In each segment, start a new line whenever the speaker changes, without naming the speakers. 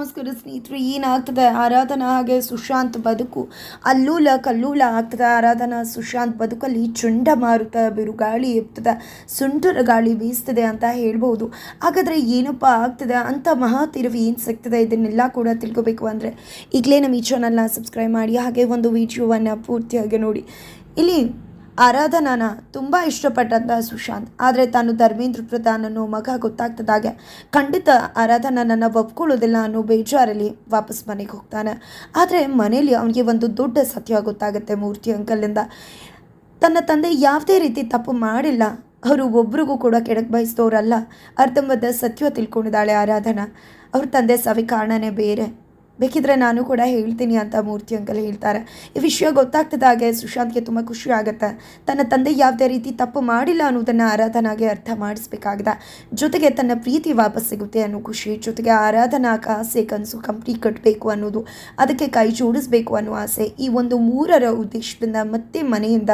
ನಮಸ್ಕಾರ ಸ್ನೇಹಿತರು, ಏನಾಗ್ತದೆ? ಆರಾಧನಾ ಹಾಗೆ ಸುಶಾಂತ್ ಬದುಕು. ಅಲ್ಲೂಲ ಕಲ್ಲೂಲ ಆಗ್ತದೆ. ಆರಾಧನಾ ಸುಶಾಂತ್ ಬದುಕಲ್ಲಿ ಚಂಡಮಾರುತ ಬಿರುಗಾಳಿ ಇರ್ತದೆ ಸುಂಟರ ಗಾಳಿ ಬೀಸ್ತದೆ ಅಂತ ಹೇಳ್ಬೋದು ಹಾಗಾದರೆ ಏನಪ್ಪ ಆಗ್ತದೆ? ಅಂತ ಮಹಾ ತಿರುವು ಏನು ಸಿಗ್ತದೆ? ಇದನ್ನೆಲ್ಲ ಕೂಡ ತಿಳ್ಕೊಬೇಕು ಅಂದರೆ ಈಗಲೇ ನಮ್ಮ ಈ ಚಾನಲ್ನ ಸಬ್ಸ್ಕ್ರೈಬ್ ಮಾಡಿ, ಹಾಗೆ ಒಂದು ವಿಡಿಯೋವನ್ನು ಪೂರ್ತಿಯಾಗಿ ನೋಡಿ. ಇಲ್ಲಿ ಆರಾಧನಾನ ತುಂಬ ಇಷ್ಟಪಟ್ಟಂಥ ಸುಶಾಂತ್. ಆದರೆ ತಾನು ಧರ್ಮೇಂದ್ರ ಪ್ರಧಾನ್ ಅನ್ನೋ ಮಗ ಗೊತ್ತಾಗ್ತದಾಗೆ. ಖಂಡಿತ ಆರಾಧನಾ ನನ್ನ ಒಪ್ಕೊಳ್ಳೋದಿಲ್ಲ ಅನ್ನೋ ಬೇಜಾರಲ್ಲಿ ವಾಪಸ್ ಮನೆಗೆ ಹೋಗ್ತಾನೆ. ಆದರೆ ಮನೇಲಿ ಅವನಿಗೆ ಒಂದು ದೊಡ್ಡ ಸತ್ಯ ಗೊತ್ತಾಗುತ್ತೆ ಮೂರ್ತಿ ಅಂಕಲಿಂದ ತನ್ನ ತಂದೆ ಯಾವುದೇ ರೀತಿ ತಪ್ಪು ಮಾಡಿಲ್ಲ. ಅವರು ಒಬ್ರಿಗೂ ಕೂಡ ಕೆಡಕ್ ಬಯಸಿದವರಲ್ಲ ಅರ್ಧಂಬರ್ಧ ಸತ್ಯ ತಿಳ್ಕೊಂಡಿದ್ದಾಳೆ ಆರಾಧನಾ. ಅವ್ರ ತಂದೆ ಸವಿ ಕಾರಣನೇ ಬೇರೆ. ಬೇಕಿದ್ರೆ ನಾನು ಕೂಡ ಹೇಳ್ತೀನಿ ಅಂತ ಮೂರ್ತಿ ಅಂಕಲ್ ಹೇಳ್ತಾರೆ. ಈ ವಿಷಯ ಗೊತ್ತಾಗ್ತದಾಗೆ ಸುಶಾಂತ್ಗೆ ತುಂಬ ಖುಷಿ ಆಗುತ್ತೆ. ತನ್ನ ತಂದೆ ಯಾವುದೇ ರೀತಿ ತಪ್ಪು ಮಾಡಿಲ್ಲ ಅನ್ನೋದನ್ನು ಆರಾಧನಾಗೆ ಅರ್ಥ ಮಾಡಿಸ್ಬೇಕಾಗಿದೆ. ಜೊತೆಗೆ ತನ್ನ ಪ್ರೀತಿ ವಾಪಸ್ ಸಿಗುತ್ತೆ ಅನ್ನೋ ಖುಷಿ, ಜೊತೆಗೆ ಆರಾಧನಾ ಕಾಸೆ ಕನಸು ಕಂಪ್ನಿ ಕಟ್ಟಬೇಕು ಅನ್ನೋದು, ಅದಕ್ಕೆ ಕೈ ಜೋಡಿಸ್ಬೇಕು ಅನ್ನೋ ಆಸೆ ಈ ಒಂದು ಮೂರರ ಉದ್ದೇಶದಿಂದ ಮತ್ತೆ ಮನೆಯಿಂದ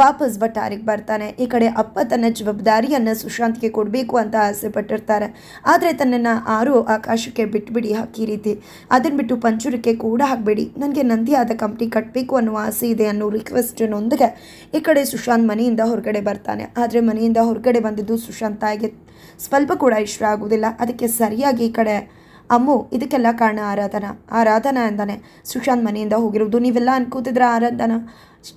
ವಾಪಸ್ ಬಟ್ಟಾರಿಗೆ ಬರ್ತಾನೆ. ಈ ಕಡೆ ಅಪ್ಪ ತನ್ನ ಜವಾಬ್ದಾರಿಯನ್ನು ಸುಶಾಂತ್ಗೆ ಕೊಡಬೇಕು ಅಂತ ಆಸೆ ಪಟ್ಟಿರ್ತಾರೆ. ಆದರೆ ತನ್ನನ್ನು ಆರು ಆಕಾಶಕ್ಕೆ ಬಿಟ್ಬಿಡಿ ಹಾಕಿ ರೀತಿ. ಅದನ್ನು ಬಿಟ್ಟು ಪಂಚುರಿಕೆ ಕೂಡ ಹಾಕಬೇಡಿ. ನನಗೆ ನಂದಿ ಆದ ಕಂಪ್ನಿ ಕಟ್ಟಬೇಕು ಅನ್ನೋ ಆಸೆ ಇದೆ ಅನ್ನೋ ರಿಕ್ವೆಸ್ಟಿನೊಂದಿಗೆ ಈ ಕಡೆ ಸುಶಾಂತ್ ಮನೆಯಿಂದ ಹೊರಗಡೆ ಬರ್ತಾನೆ. ಆದರೆ ಮನೆಯಿಂದ ಹೊರಗಡೆ ಬಂದಿದ್ದು ಸುಶಾಂತ್ ತಾಯಿಗೆ ಸ್ವಲ್ಪ ಕೂಡ ಇಷ್ಟ ಆಗೋದಿಲ್ಲ. ಅದಕ್ಕೆ ಸರಿಯಾಗಿ ಈ ಕಡೆ, ಅಮ್ಮು, ಇದಕ್ಕೆಲ್ಲ ಕಾರಣ ಆರಾಧನಾ. ಆರಾಧನಾ ಅಂತಾನೆ ಸುಶಾಂತ್ ಮನೆಯಿಂದ ಹೋಗಿರೋದು ನೀವೆಲ್ಲ ಅನ್ಕೋತಿದ್ರೆ ಆರಾಧನಾ?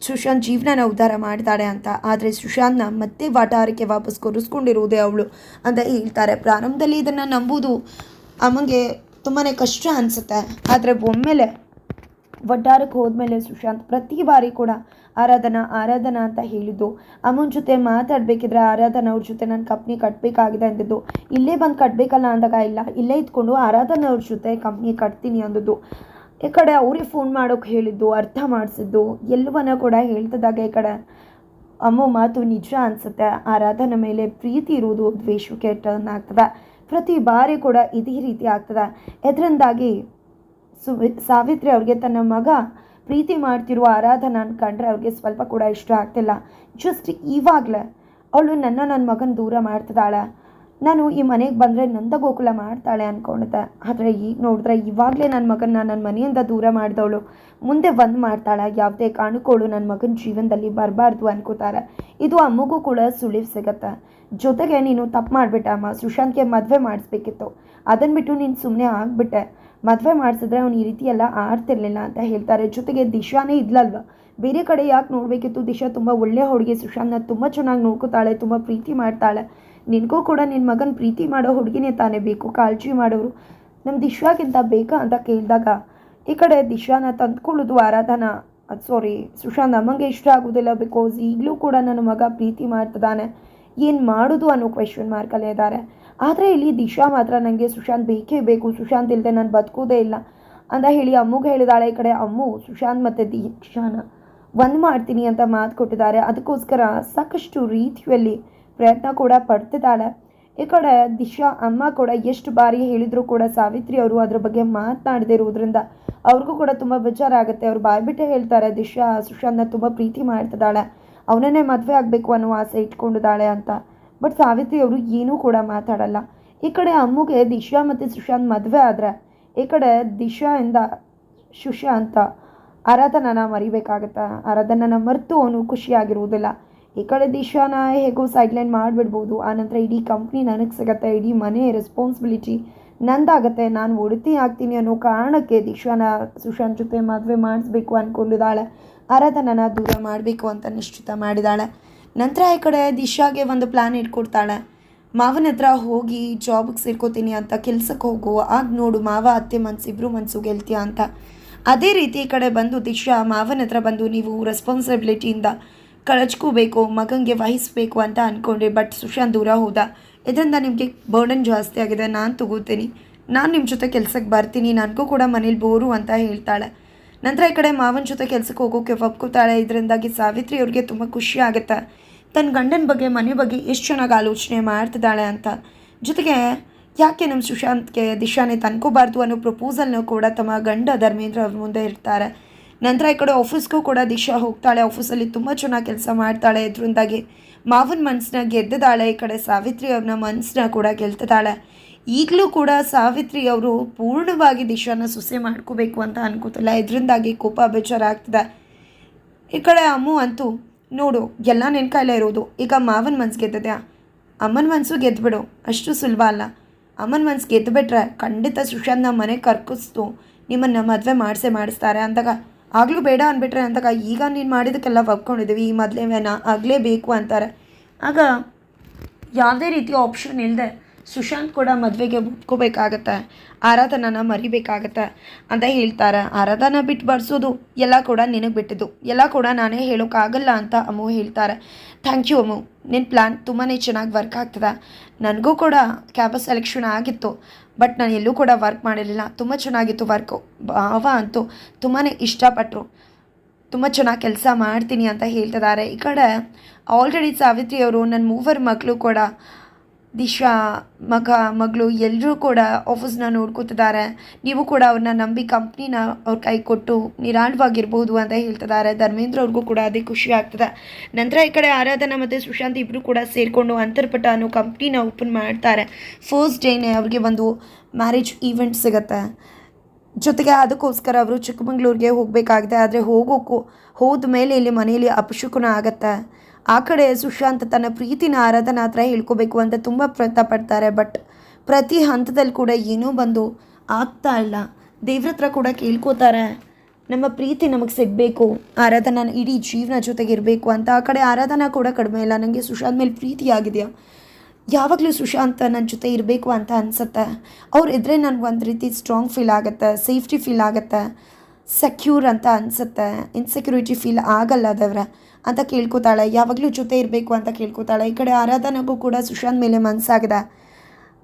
ಸುಶಾಂತ್ ಜೀವನನ ಉದ್ಧಾರ ಮಾಡ್ತಾಳೆ ಅಂತ. ಆದರೆ ಸುಶಾಂತ್ನ ಮತ್ತೆ ವಾಟಾರಕ್ಕೆ ವಾಪಸ್ ಕೊರಿಸ್ಕೊಂಡಿರುವುದೇ ಅವಳು ಅಂತ ಹೇಳ್ತಾರೆ. ಪ್ರಾರಂಭದಲ್ಲಿ ಇದನ್ನು ನಂಬುವುದು ಅಮ್ಮಂಗೆ ತುಂಬಾ ಕಷ್ಟ ಅನಿಸುತ್ತೆ. ಆದರೆ ಒಮ್ಮೆಲೆ ವಡ್ಡಾರಕ್ಕೆ ಹೋದ್ಮೇಲೆ ಸುಶಾಂತ್ ಪ್ರತಿ ಬಾರಿ ಕೂಡ ಆರಾಧನಾ ಆರಾಧನಾ ಅಂತ ಹೇಳಿದ್ದು, ಅಮ್ಮನ ಜೊತೆ ಮಾತಾಡಬೇಕಿದ್ರೆ ಆರಾಧನಾ ಅವ್ರ ಜೊತೆ ನಾನು ಕಂಪ್ನಿ ಕಟ್ಟಬೇಕಾಗಿದೆ ಅಂದಿದ್ದು. ಇಲ್ಲೇ ಬಂದು ಕಟ್ಟಬೇಕಲ್ಲ ಅಂದಾಗ ಇಲ್ಲ, ಇಲ್ಲೇ ಇದ್ಕೊಂಡು ಆರಾಧನಾ ಅವ್ರ ಜೊತೆ ಕಂಪ್ನಿ ಕಟ್ತೀನಿ ಅಂದದ್ದು. ಈ ಕಡೆ ಅವ್ರಿಗೆ ಫೋನ್ ಮಾಡೋಕೆ ಹೇಳಿದ್ದು, ಅರ್ಥ ಮಾಡಿಸಿದ್ದು, ಎಲ್ಲವನ್ನ ಕೂಡ ಹೇಳ್ತಿದ್ದಾಗ ಈ ಕಡೆ. ಅಮ್ಮ ಮಾತು ನಿಜ ಅನಿಸುತ್ತೆ. ಆರಾಧನ ಮೇಲೆ ಪ್ರೀತಿ ಇರುವುದು ದ್ವೇಷಕ್ಕೆ ಟರ್ನ್ ಆಗ್ತದೆ. ಪ್ರತಿ ಬಾರಿ ಕೂಡ ಇದೇ ರೀತಿ ಆಗ್ತದೆ. ಇದರಿಂದಾಗಿ ಸು ಸಾವಿತ್ರಿ ಅವ್ರಿಗೆ ತನ್ನ ಮಗ ಪ್ರೀತಿ ಮಾಡ್ತಿರುವ ಆರಾಧನಾನ ಕಂಡ್ರೆ ಅವ್ರಿಗೆ ಸ್ವಲ್ಪ ಕೂಡ ಇಷ್ಟ ಆಗ್ತಿಲ್ಲ. ಜಸ್ಟ್ ಇವಾಗಲೇ ಅವಳು ನನ್ನ ನನ್ನ ಮಗನ ದೂರ ಮಾಡ್ತಿದ್ದಾಳೆ. ನಾನು ಈ ಮನೆಗೆ ಬಂದರೆ ನಂದ ಗೋಕುಲ ಮಾಡ್ತಾಳೆ ಅಂದ್ಕೊಂಡಿದ್ದೆ ಆದರೆ ಈಗ ನೋಡಿದ್ರೆ ಇವಾಗಲೇ ನನ್ನ ಮಗನ ನನ್ನ ಮನೆಯಿಂದ ದೂರ ಮಾಡಿದವಳು. ಮುಂದೆ ಬಂದು ಮಾಡ್ತಾಳೆ, ಯಾವುದೇ ಕಾಣಿಕೊಳ್ಳು ನನ್ನ ಮಗನ ಜೀವನದಲ್ಲಿ ಬರಬಾರ್ದು ಅನ್ಕೋತಾರೆ. ಇದು ಅಮ್ಮಗೂ ಕೂಡ ಸುಳಿವು ಸಿಗತ್ತೆ. ಜೊತೆಗೆ ನೀನು ತಪ್ಪು ಮಾಡಿಬಿಟ್ಟೆ, ಅಮ್ಮ. ಸುಶಾಂತ್ಗೆ ಮದುವೆ ಮಾಡಿಸ್ಬೇಕಿತ್ತು. ಅದನ್ನು ಬಿಟ್ಟು ನೀನು ಸುಮ್ಮನೆ ಆಗಿಬಿಟ್ಟೆ. ಮದುವೆ ಮಾಡಿಸಿದ್ರೆ ಅವ್ನು ಈ ರೀತಿ ಎಲ್ಲ ಆಡ್ತಿರ್ಲಿಲ್ಲ ಅಂತ ಹೇಳ್ತಾರೆ. ಜೊತೆಗೆ ದಿಶಾನೇ ಇದ್ಲಲ್ವ? ಬೇರೆ ಕಡೆ ಯಾಕೆ ನೋಡಬೇಕಿತ್ತು? ದಿಶಾ ತುಂಬ ಒಳ್ಳೆ ಹುಡುಗಿ. ಸುಶಾಂತ್ನ ತುಂಬ ಚೆನ್ನಾಗಿ ನೋಡ್ಕೋತಾಳೆ, ತುಂಬ ಪ್ರೀತಿ ಮಾಡ್ತಾಳೆ. ನಿನಗೂ ಕೂಡ ನಿನ್ನ ಮಗನ ಪ್ರೀತಿ ಮಾಡೋ ಹುಡುಗಿನೇ ತಾನೇ ಬೇಕು, ಕಾಳಜಿ ಮಾಡೋರು. ನಮ್ಮ ದಿಶಾಗಿಂತ ಬೇಕಾ ಅಂತ ಕೇಳಿದಾಗ, ಈ ಕಡೆ ದಿಶಾನ ತಂದ್ಕೊಳ್ಳೋದು ಆರಾಧನಾ. ಸಾರಿ ಸುಶಾಂತ್ ನಮಗೆ ಇಷ್ಟ ಆಗೋದಿಲ್ಲ ಬಿಕಾಸ್ ಈಗಲೂ ಕೂಡ ನನ್ನ ಮಗ ಪ್ರೀತಿ ಮಾಡ್ತಿದ್ದಾನೆ. ಏನು ಮಾಡೋದು ಅನ್ನೋ ಕ್ವೆಶನ್ ಮಾರ್ಕಲ್ಲೇ ಇದ್ದಾರೆ. ಆದರೆ ಇಲ್ಲಿ ದಿಶಾ ಮಾತ್ರ ನನಗೆ ಸುಶಾಂತ್ ಬೇಕೇ ಬೇಕು, ಸುಶಾಂತ್ ಇಲ್ಲದೆ ನಾನು ಬದುಕೋದೇ ಇಲ್ಲ. ಅಂತ ಹೇಳಿ ಅಮ್ಮುಗೆ ಹೇಳಿದಾಳೆ ಈ ಕಡೆ, ಅಮ್ಮು, ಸುಶಾಂತ್ ಮತ್ತು ದಿಶಾನ. ಒಂದು ಮಾಡ್ತೀನಿ ಅಂತ ಮಾತು ಕೊಟ್ಟಿದ್ದಾರೆ. ಅದಕ್ಕೋಸ್ಕರ ಸಾಕಷ್ಟು ರೀತಿಯಲ್ಲಿ ಪ್ರಯತ್ನ ಕೂಡ ಪಡ್ತಿದ್ದಾಳೆ. ಈ ಕಡೆ ದಿಶಾ, ಅಮ್ಮ ಕೂಡ ಎಷ್ಟು ಬಾರಿ ಹೇಳಿದರೂ ಕೂಡ ಸಾವಿತ್ರಿ ಅವರು ಅದ್ರ ಬಗ್ಗೆ ಮಾತನಾಡದೇ ಇರುವುದರಿಂದ ಅವ್ರಿಗೂ ಕೂಡ ತುಂಬ ಬೇಜಾರಾಗುತ್ತೆ ಅವ್ರು ಬಾಯ್ಬಿಟ್ಟೆ ಹೇಳ್ತಾರೆ, ದಿಶಾ ಸುಶಾಂತ್ನ ತುಂಬ ಪ್ರೀತಿ ಮಾಡ್ತಿದ್ದಾಳೆ. ಅವನನ್ನೇ ಮದುವೆ ಆಗಬೇಕು ಅನ್ನೋ ಆಸೆ ಇಟ್ಕೊಂಡಿದ್ದಾಳೆ ಅಂತ. ಬಟ್ ಸಾವಿತ್ರಿ ಅವರು ಏನೂ ಕೂಡ ಮಾತಾಡಲ್ಲ. ಈ ಕಡೆ ಅಮ್ಮಗೆ ದಿಶಾ ಮತ್ತು ಸುಶಾಂತ್ ಮದುವೆ ಆದರೆ ಈ ಕಡೆ ದಿಶಾಯಿಂದ ಸುಶಾಂತ ಆರಾಧನನ ಮರಿಬೇಕಾಗತ್ತೆ? ಆರಾಧನನ ಮರೆತು ಅವನು ಖುಷಿಯಾಗಿರುವುದಿಲ್ಲ. ಈ ಕಡೆ ದಿಶಾನ ಹೇಗೋ ಸೈಡ್ಲೈನ್ ಮಾಡಿಬಿಡ್ಬೋದು. ಆನಂತರ ಇಡೀ ಕಂಪ್ನಿ ನನಗೆ ಸಿಗತ್ತೆ ಇಡೀ ಮನೆ ರೆಸ್ಪಾನ್ಸಿಬಿಲಿಟಿ ನಂದಾಗತ್ತೆ. ನಾನು ಒಡತಿ ಆಗ್ತೀನಿ ಅನ್ನೋ ಕಾರಣಕ್ಕೆ ದಿಶಾನ ಸುಶಾಂತ್ ಜೊತೆ ಮದುವೆ ಮಾಡಿಸ್ಬೇಕು ಅಂದ್ಕೊಂಡಿದ್ದಾಳೆ ಆರಾಧನನ ದೂರ ಮಾಡಬೇಕು ಅಂತ ನಿಶ್ಚಿತ ಮಾಡಿದ್ದಾಳೆ. ನಂತರ ಈ ಕಡೆ ದಿಶಾಗೆ ಒಂದು ಪ್ಲ್ಯಾನ್ ಇಟ್ಕೊಡ್ತಾಳೆ. ಮಾವನ ಹತ್ರ ಹೋಗಿ ಜಾಬ್ಗೆ ಸೇರ್ಕೋತೀನಿ ಅಂತ ಕೆಲ್ಸಕ್ಕೆ ಹೋಗು. ಆಗ ನೋಡು, ಮಾವ, ಅತ್ತೆ ಮನ್ಸು ಇಬ್ಬರು ಮನಸ್ಸು ಗೆಲ್ತೀಯ ಅಂತ. ಅದೇ ರೀತಿ ಈ ಕಡೆ ಬಂದು ದಿಶಾ ಮಾವನ ಹತ್ರ ಬಂದು ನೀವು ರೆಸ್ಪಾನ್ಸಿಬಿಲಿಟಿಯಿಂದ ಕಳಚ್ಕೋಬೇಕು ಮಗನಿಗೆ ವಹಿಸ್ಬೇಕು ಅಂತ ಅಂದ್ಕೊಂಡೆ ಬಟ್ ಸುಶಾಂತ್ ದೂರ ಹೋದ. ಇದರಿಂದ ನಿಮಗೆ ಬರ್ಡನ್ ಜಾಸ್ತಿ ಆಗಿದೆ, ನಾನು ತಗೋತೀನಿ. ನಾನು ನಿಮ್ಮ ಜೊತೆ ಕೆಲಸಕ್ಕೆ ಬರ್ತೀನಿ, ನನಗೂ ಕೂಡ ಮನೇಲಿ ಬೋರು ಅಂತ ಹೇಳ್ತಾಳೆ. ನಂತರ ಈ ಕಡೆ ಮಾವನ ಜೊತೆ ಕೆಲಸಕ್ಕೆ ಹೋಗೋಕೆ ಒಪ್ಕೋತಾಳೆ, ಇದರಿಂದಾಗಿ ಸಾವಿತ್ರಿ ಅವ್ರಿಗೆ ತುಂಬ ಖುಷಿ ಆಗುತ್ತೆ. ತನ್ನ ಗಂಡನ ಬಗ್ಗೆ, ಮನೆ ಬಗ್ಗೆ ಎಷ್ಟು ಚೆನ್ನಾಗಿ ಆಲೋಚನೆ ಮಾಡ್ತಿದ್ದಾಳೆ ಅಂತ. ಜೊತೆಗೆ, ಯಾಕೆ ನಮ್ಮ ಸುಶಾಂತ್ಗೆ ದಿಶಾನೇ ತನ್ಕೋಬಾರ್ದು ಅನ್ನೋ ಪ್ರಪೋಸಲ್ನೂ ಕೂಡ ತಮ್ಮ ಗಂಡ ಧರ್ಮೇಂದ್ರ ಅವ್ರ ಮುಂದೆ ಇರ್ತಾರೆ ನಂತರ ಈ ಕಡೆ ಆಫೀಸ್ಗೂ ಕೂಡ ದಿಶಾ ಹೋಗ್ತಾಳೆ. ಆಫೀಸಲ್ಲಿ ತುಂಬ ಚೆನ್ನಾಗಿ ಕೆಲಸ ಮಾಡ್ತಾಳೆ. ಇದರಿಂದಾಗಿ ಮಾವನ ಮನಸ್ಸನ್ನ ಗೆದ್ದಿದ್ದಾಳೆ. ಈ ಕಡೆ ಸಾವಿತ್ರಿ ಅವ್ರನ್ನ ಮನಸ್ಸನ್ನ ಕೂಡ ಗೆಲ್ತಿದ್ದಾಳೆ. ಈಗಲೂ ಕೂಡ ಸಾವಿತ್ರಿ ಅವರು ಪೂರ್ಣವಾಗಿ ದಿಶಾನ ಸುಸೆ ಮಾಡ್ಕೋಬೇಕು ಅಂತ ಅನ್ಕೋತಿಲ್ಲ. ಇದರಿಂದಾಗಿ ಕೋಪ ಬೇಚಾರ ಆಗ್ತದೆ. ಈ ಕಡೆ ಅಮ್ಮು ಅಂತೂ, ನೋಡು, ಎಲ್ಲ ನಿನ್ನ ಕೈಲೇ ಇರೋದು. ಈಗ ಮಾವನ ಮನ್ಸು ಗೆದ್ದಿದ್ಯಾ? ಅಮ್ಮನ ಮನಸ್ಸು ಗೆದ್ದುಬಿಡು ಅಷ್ಟು ಸುಲಭ ಅಲ್ಲ. ಅಮ್ಮನ ಮನ್ಸು ಗೆದ್ದುಬಿಟ್ರೆ ಖಂಡಿತ ಸುಶಾಂತ್ನ ಮನೆಗೆ ಕರ್ಕಿಸ್ತು. ನಿಮ್ಮನ್ನು ಮದುವೆ ಮಾಡಿಸೇ ಮಾಡಿಸ್ತಾರೆ. ಅಂದಾಗ ಆಗಲೂ ಬೇಡ ಅಂದ್ಬಿಟ್ರೆ ಅಂದಾಗ ಈಗ ನೀನು ಮಾಡಿದ್ದಕ್ಕೆಲ್ಲ ಒಪ್ಕೊಂಡಿದ್ದೀವಿ, ಈ ಆಗಲೇ ಬೇಕು ಅಂತಾರೆ. ಆಗ ಯಾವುದೇ ರೀತಿಯ ಆಪ್ಷನ್ ಇಲ್ಲದೆ ಸುಶಾಂತ್ ಕೂಡ ಮದುವೆಗೆ ಒಪ್ಕೋಬೇಕಾಗತ್ತೆ ಆರಾಧನನ ಮರಿಬೇಕಾಗತ್ತೆ ಅಂತ ಹೇಳ್ತಾರೆ. ಆರಾಧನ ಬಿಟ್ಟು ಬರ್ಸೋದು ಎಲ್ಲ ಕೂಡ ನಿನಗೆ ಬಿಟ್ಟಿದ್ದು. ಎಲ್ಲ ಕೂಡ ನಾನೇ ಹೇಳೋಕ್ಕಾಗಲ್ಲ ಅಂತ ಅಮ್ಮು ಹೇಳ್ತಾರೆ. ಥ್ಯಾಂಕ್ ಯು ಅಮ್ಮು ನಿನ್ನ ಪ್ಲ್ಯಾನ್ ತುಂಬಾ ಚೆನ್ನಾಗಿ ವರ್ಕ್ ಆಗ್ತದೆ. ನನಗೂ ಕೂಡ ಕ್ಯಾಬ ಸೆಲೆಕ್ಷನ್ ಆಗಿತ್ತು. ಬಟ್ ನಾನು ಎಲ್ಲೂ ಕೂಡ ವರ್ಕ್ ಮಾಡಿರಲಿಲ್ಲ. ತುಂಬ ಚೆನ್ನಾಗಿತ್ತು ವರ್ಕು ಭಾವ ಅಂತೂ ತುಂಬಾ ಇಷ್ಟಪಟ್ಟರು ತುಂಬ ಚೆನ್ನಾಗಿ ಕೆಲಸ ಮಾಡ್ತೀನಿ ಅಂತ ಹೇಳ್ತಿದ್ದಾರೆ. ಈ ಕಡೆ ಆಲ್ರೆಡಿ ಸಾವಿತ್ರಿ ಅವರು ನನ್ನ ಮೂವರು ಮಕ್ಕಳು ಕೂಡ ದಿಶಾ, ಮಗ, ಮಗಳು ಎಲ್ಲರೂ ಕೂಡ ಆಫೀಸ್ನ ನೋಡ್ಕೋತಿದ್ದಾರೆ ನೀವು ಕೂಡ ಅವ್ರನ್ನ ನಂಬಿ ಕಂಪ್ನಿನ ಅವ್ರ ಕೈ ಕೊಟ್ಟು ನಿರಾಳವಾಗಿರ್ಬೋದು ಅಂತ ಹೇಳ್ತಿದ್ದಾರೆ ಧರ್ಮೇಂದ್ರ ಅವ್ರಿಗೂ ಕೂಡ ಅದೇ ಖುಷಿ ಆಗ್ತದೆ. ನಂತರ ಈ ಕಡೆ ಆರಾಧನಾ ಮತ್ತು ಸುಶಾಂತ್ ಇಬ್ಬರು ಕೂಡ ಸೇರಿಕೊಂಡು ಅಂತರ್ಪಟ ಅನ್ನೋ ಕಂಪ್ನಿನ ಓಪನ್ ಮಾಡ್ತಾರೆ. ಫಸ್ಟ್ ಡೇನೇ ಅವ್ರಿಗೆ ಒಂದು ಮ್ಯಾರೇಜ್ ಈವೆಂಟ್ ಸಿಗುತ್ತೆ. ಜೊತೆಗೆ ಅದಕ್ಕೋಸ್ಕರ ಅವರು ಚಿಕ್ಕಮಂಗ್ಳೂರಿಗೆ ಹೋಗಬೇಕಾಗಿದೆ. ಆದರೆ ಹೋಗೋಕ್ಕೂ ಹೋದ ಮೇಲೆ ಇಲ್ಲಿ ಮನೆಯಲ್ಲಿ ಅಪಶುಕುನ ಆಗತ್ತೆ. ಆ ಕಡೆ ಸುಶಾಂತ್ ತನ್ನ ಪ್ರೀತಿನ ಆರಾಧನಾ ಹತ್ರ ಹೇಳ್ಕೋಬೇಕು ಅಂತ ತುಂಬ ಪ್ರಯತ್ನ ಪಡ್ತಾರೆ ಬಟ್ ಪ್ರತಿ ಹಂತದಲ್ಲಿ ಕೂಡ ಏನೂ ಬಂದು ಆಗ್ತಾ ಇಲ್ಲ. ದೇವ್ರ ಹತ್ರ ಕೂಡ ಕೇಳ್ಕೋತಾರೆ, ನಮ್ಮ ಪ್ರೀತಿ ನಮಗೆ ಸಿಗಬೇಕು, ಆರಾಧನಾ ಇಡೀ ಜೀವನ ಜೊತೆಗೆ ಇರಬೇಕು ಅಂತ. ಆ ಕಡೆ ಆರಾಧನಾ ಕೂಡ ಕಡಿಮೆ ಇಲ್ಲ ನನಗೆ ಸುಶಾಂತ್ ಮೇಲೆ ಪ್ರೀತಿ ಆಗಿದೆಯಾ? ಯಾವಾಗಲೂ ಸುಶಾಂತ್ ನನ್ನ ಜೊತೆ ಇರಬೇಕು ಅಂತ ಅನಿಸುತ್ತೆ. ಅವ್ರು ಇದ್ದರೆ ನನಗೆ ಒಂದು ರೀತಿ ಸ್ಟ್ರಾಂಗ್ ಫೀಲ್ ಆಗುತ್ತೆ ಸೇಫ್ಟಿ ಫೀಲ್ ಆಗುತ್ತೆ ಸೆಕ್ಯೂರ್ ಅಂತ ಅನಿಸುತ್ತೆ. ಇನ್ಸೆಕ್ಯೂರಿಟಿ ಫೀಲ್ ಆಗಲ್ಲ ದೇವ್ರ. ಅಂತ ಕೇಳ್ಕೊತಾಳೆ. ಯಾವಾಗಲೂ ಜೊತೆ ಇರಬೇಕು ಅಂತ ಕೇಳ್ಕೊತಾಳೆ. ಈ ಕಡೆ ಆರಾಧನೆಗೂ ಕೂಡ ಸುಶಾಂತ್ ಮೇಲೆ ಮನಸ್ಸಾಗಿದೆ.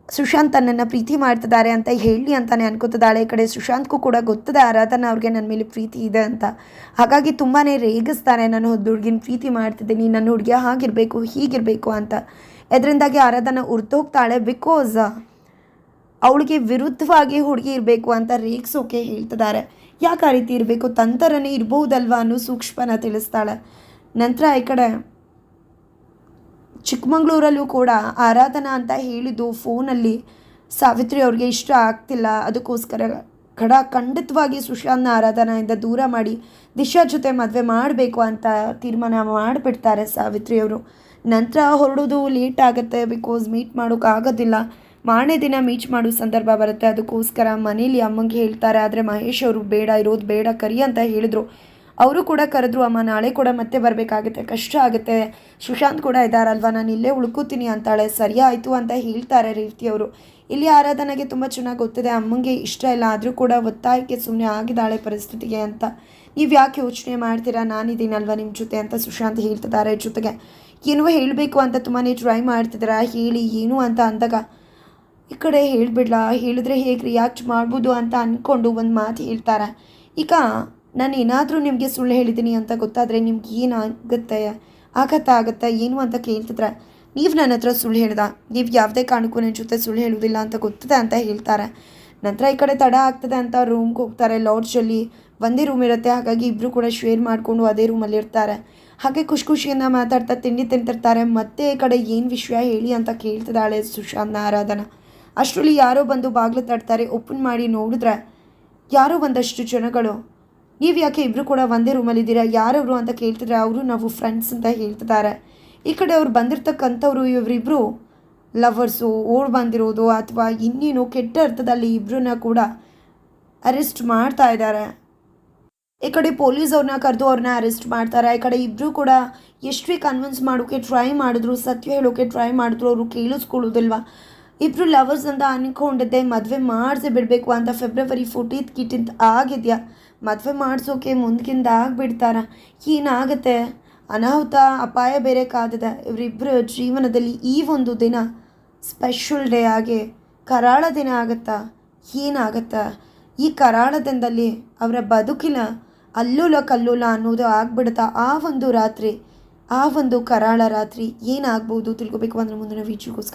ಸುಶಾಂತ್ ತನ್ನನ್ನು ಪ್ರೀತಿ ಮಾಡ್ತಿದ್ದಾರೆ ಅಂತ ಹೇಳಿ ಅಂತಾನೆ ಅನ್ಕೋತಿದ್ದಾಳೆ. ಈ ಕಡೆ ಸುಶಾಂತ್ಗೂ ಕೂಡ ಗೊತ್ತದೆ ಆರಾಧನ ಅವ್ರಿಗೆ ನನ್ನ ಮೇಲೆ ಪ್ರೀತಿ ಇದೆ ಅಂತ. ಹಾಗಾಗಿ ತುಂಬಾ ರೇಗಿಸ್ತಾರೆ ನಾನು ಹುಡುಗಿನ ಪ್ರೀತಿ ಮಾಡ್ತಿದ್ದೀನಿ. ನನ್ನ ಹುಡುಗಿಯ ಹಾಗಿರಬೇಕು, ಹೀಗಿರಬೇಕು ಅಂತ. ಇದರಿಂದಾಗಿ ಆರಾಧನ ಉರ್ದೋಗ್ತಾಳೆ ಬಿಕಾಸ್ ಅವಳಿಗೆ ವಿರುದ್ಧವಾಗಿ ಹುಡುಗಿ ಇರಬೇಕು ಅಂತ ರೇಗಿಸೋಕೆ ಹೇಳ್ತಿದ್ದಾರೆ. ಯಾಕೆ ಆ ರೀತಿ ಇರಬೇಕು? ತಂತರನೇ ಇರ್ಬೋದಲ್ವಾ ಅನ್ನೋ ಸೂಕ್ಷ್ಮನ ತಿಳಿಸ್ತಾಳೆ. ನಂತರ ಈ ಕಡೆ ಚಿಕ್ಕಮಂಗ್ಳೂರಲ್ಲೂ ಕೂಡ ಆರಾಧನಾ ಅಂತ ಹೇಳಿದ್ದು ಫೋನಲ್ಲಿ. ಸಾವಿತ್ರಿ ಅವ್ರಿಗೆ ಇಷ್ಟ ಆಗ್ತಿಲ್ಲ. ಅದಕ್ಕೋಸ್ಕರ ಖಡ ಖಂಡಿತವಾಗಿ ಸುಶಾಂತ್ನ ಆರಾಧನೆಯಿಂದ ದೂರ ಮಾಡಿ ದಿಶಾ ಜೊತೆ ಮದುವೆ ಮಾಡಬೇಕು ಅಂತ ತೀರ್ಮಾನ ಮಾಡಿಬಿಡ್ತಾರೆ ಸಾವಿತ್ರಿ ಅವರು. ನಂತರ ಹೊರಡೋದು ಲೇಟ್ ಆಗುತ್ತೆ ಬಿಕಾಸ್ ಮೀಟ್ ಮಾಡೋಕ್ಕಾಗೋದಿಲ್ಲ ಮಾರನೇ ದಿನ ಮೀಟ್ ಮಾಡೋ ಸಂದರ್ಭ ಬರುತ್ತೆ. ಅದಕ್ಕೋಸ್ಕರ ಮನೇಲಿ ಅಮ್ಮಂಗೆ ಹೇಳ್ತಾರೆ, ಆದರೆ ಮಹೇಶ್ ಅವರು ಬೇಡ, ಇರೋದು ಬೇಡ, ಕರಿ ಅಂತ ಹೇಳಿದ್ರು. ಅವರು ಕೂಡ ಕರೆದ್ರು, ಅಮ್ಮ, ನಾಳೆ ಕೂಡ ಮತ್ತೆ ಬರಬೇಕಾಗುತ್ತೆ, ಕಷ್ಟ ಆಗುತ್ತೆ. ಸುಶಾಂತ್ ಕೂಡ ಇದ್ದಾರಲ್ವ ನಾನು ಇಲ್ಲೇ ಉಳ್ಕೋತೀನಿ ಅಂತಾಳೆ. ಸರಿ ಆಯಿತು ಅಂತ ಹೇಳ್ತಾರೆ ರೀತಿಯವರು ಇಲ್ಲಿ ಆರಾಧನೆಗೆ ತುಂಬ ಚೆನ್ನಾಗಿ ಗೊತ್ತಿದೆ. ಅಮ್ಮಂಗೆ ಇಷ್ಟ ಇಲ್ಲ. ಆದರೂ ಕೂಡ ಒತ್ತಾಯಕ್ಕೆ ಸುಮ್ಮನೆ ಆಗಿದ್ದಾಳೆ ಪರಿಸ್ಥಿತಿಗೆ ಅಂತ. ನೀವು ಯಾಕೆ ಯೋಚನೆ ಮಾಡ್ತೀರಾ? ನಾನಿದ್ದೀನಲ್ವ ನಿಮ್ಮ ಜೊತೆ ಅಂತ ಸುಶಾಂತ್ ಹೇಳ್ತಿದ್ದಾರೆ ಜೊತೆಗೆ. ಏನೋ ಹೇಳಬೇಕು ಅಂತ ತುಂಬಾ ಟ್ರೈ ಮಾಡ್ತಿದ್ದೀರಾ? ಹೇಳಿ, ಏನು ಅಂತ ಅಂದಾಗ, ಈ ಕಡೆ ಹೇಳಿಬಿಡ್ಲಾ? ಹೇಳಿದ್ರೆ ಹೇಗೆ ರಿಯಾಕ್ಟ್ ಮಾಡ್ಬೋದು ಅಂತ ಅಂದ್ಕೊಂಡು ಒಂದು ಮಾತು ಹೇಳ್ತಾರೆ. ಈಗ ನಾನು ಏನಾದರೂ ನಿಮಗೆ ಸುಳ್ಳು ಹೇಳಿದ್ದೀನಿ ಅಂತ ಗೊತ್ತಾದರೆ ನಿಮ್ಗೆ ಏನಾಗುತ್ತೆ? ಆಘಾತ ಆಗತ್ತಾ? ಏನು ಅಂತ ಕೇಳ್ತಿದ್ರೆ? ನೀವು ನನ್ನ ಹತ್ರ ಸುಳ್ಳು ಹೇಳ್ದ. ನೀವು ಯಾವುದೇ ಕಾರಣಕ್ಕೂ ನನ್ನ ಜೊತೆ ಸುಳ್ಳು ಹೇಳುವುದಿಲ್ಲ ಅಂತ ಗೊತ್ತದೆ ಅಂತ ಹೇಳ್ತಾರೆ. ನಂತರ ಈ ಕಡೆ ತಡ ಆಗ್ತದೆ ಅಂತ ರೂಮ್ಗೆ ಹೋಗ್ತಾರೆ ಲಾಡ್ಜಲ್ಲಿ ಒಂದೇ ರೂಮ್ ಇರುತ್ತೆ. ಹಾಗಾಗಿ ಇಬ್ಬರು ಕೂಡ ಶೇರ್ ಮಾಡಿಕೊಂಡು ಅದೇ ರೂಮಲ್ಲಿ ಇರ್ತಾರೆ. ಹಾಗೆ ಖುಷಿ ಖುಷಿಯಿಂದ ಮಾತಾಡ್ತಾ, ತಿಂಡಿ ತಿಂತಿರ್ತಾರೆ ಮತ್ತೆ ಈ ಕಡೆ ಏನು ವಿಷಯ ಹೇಳಿ ಅಂತ ಕೇಳ್ತಿದ್ದಾಳೆ ಸುಶಾಂತ್ನ ಆರಾಧನಾ ಅಷ್ಟರಲ್ಲಿ ಯಾರೋ ಬಂದು ಬಾಗಿಲು ತಡ್ತಾರೆ ಓಪನ್ ಮಾಡಿ ನೋಡಿದ್ರೆ ಯಾರೋ ಒಂದಷ್ಟು ಜನಗಳು. ನೀವು ಯಾಕೆ ಇಬ್ಬರು ಕೂಡ ಒಂದೇ ರೂಮಲ್ಲಿದ್ದೀರಾ ಯಾರವರು ಅಂತ ಕೇಳ್ತಿದ್ರೆ ಅವರು ನಾವು ಫ್ರೆಂಡ್ಸ್ ಅಂತ ಹೇಳ್ತಿದ್ದಾರೆ. ಈ ಕಡೆ ಅವ್ರು ಬಂದಿರ್ತಕ್ಕಂಥವ್ರು ಇವರಿಬ್ಬರು ಲವರ್ಸು ಓಡ್ ಬಂದಿರೋದು ಅಥವಾ ಇನ್ನೇನು ಕೆಟ್ಟ ಅರ್ಥದಲ್ಲಿ ಇಬ್ಬರನ್ನ ಕೂಡ ಅರೆಸ್ಟ್ ಮಾಡ್ತಾ ಇದ್ದಾರೆ. ಈ ಕಡೆ ಪೊಲೀಸ್ ಅವ್ರನ್ನ ಕರೆದು ಅವ್ರನ್ನ ಅರೆಸ್ಟ್ ಮಾಡ್ತಾರೆ. ಈ ಕಡೆ ಇಬ್ಬರು ಕೂಡ ಎಷ್ಟೇ ಕನ್ವಿನ್ಸ್ ಮಾಡೋಕ್ಕೆ ಟ್ರೈ ಮಾಡಿದ್ರು, ಸತ್ಯ ಹೇಳೋಕೆ ಟ್ರೈ ಮಾಡಿದ್ರು, ಅವರು ಕೇಳಿಸ್ಕೊಳ್ಳೋದಿಲ್ವಾ? ಇಬ್ಬರು ಲವರ್ಸ್ ಅಂತ ಅಂದ್ಕೊಂಡಿದ್ದೆ ಮದುವೆ ಮಾಡಿಸಿ ಬಿಡಬೇಕು ಅಂತ ಫೆಬ್ರವರಿ ಫೋರ್ಟೀತ್ ಕಿಟಿಂತ್ ಆಗಿದೆಯಾ? ಮದುವೆ ಮಾಡಿಸೋಕೆ ಮುಂದ್ಕಿಂದ ಆಗಿಬಿಡ್ತಾರ. ಏನಾಗುತ್ತೆ? ಅನಾಹುತ, ಅಪಾಯ ಬೇರೆ ಕಾದಿದೆ. ಇವರಿಬ್ಬರ ಜೀವನದಲ್ಲಿ ಈ ಒಂದು ದಿನ ಸ್ಪೆಷಲ್ ಡೇ ಆಗಿ ಕರಾಳ ದಿನ ಆಗುತ್ತಾ? ಏನಾಗುತ್ತಾ? ಈ ಕರಾಳ ದಿನದಲ್ಲಿ ಅವರ ಬದುಕಿನ ಅಲ್ಲೂಲ ಕಲ್ಲೂಲ ಅನ್ನೋದು ಆಗ್ಬಿಡುತ್ತಾ ಆ ಒಂದು ರಾತ್ರಿ, ಆ ಒಂದು ಕರಾಳ ರಾತ್ರಿ ಏನಾಗ್ಬೋದು ತಿಳ್ಕೊಬೇಕು ಅಂದ್ರೆ ಮುಂದಿನ ವೀಡಿಯೋಗೋಸ್ಕರ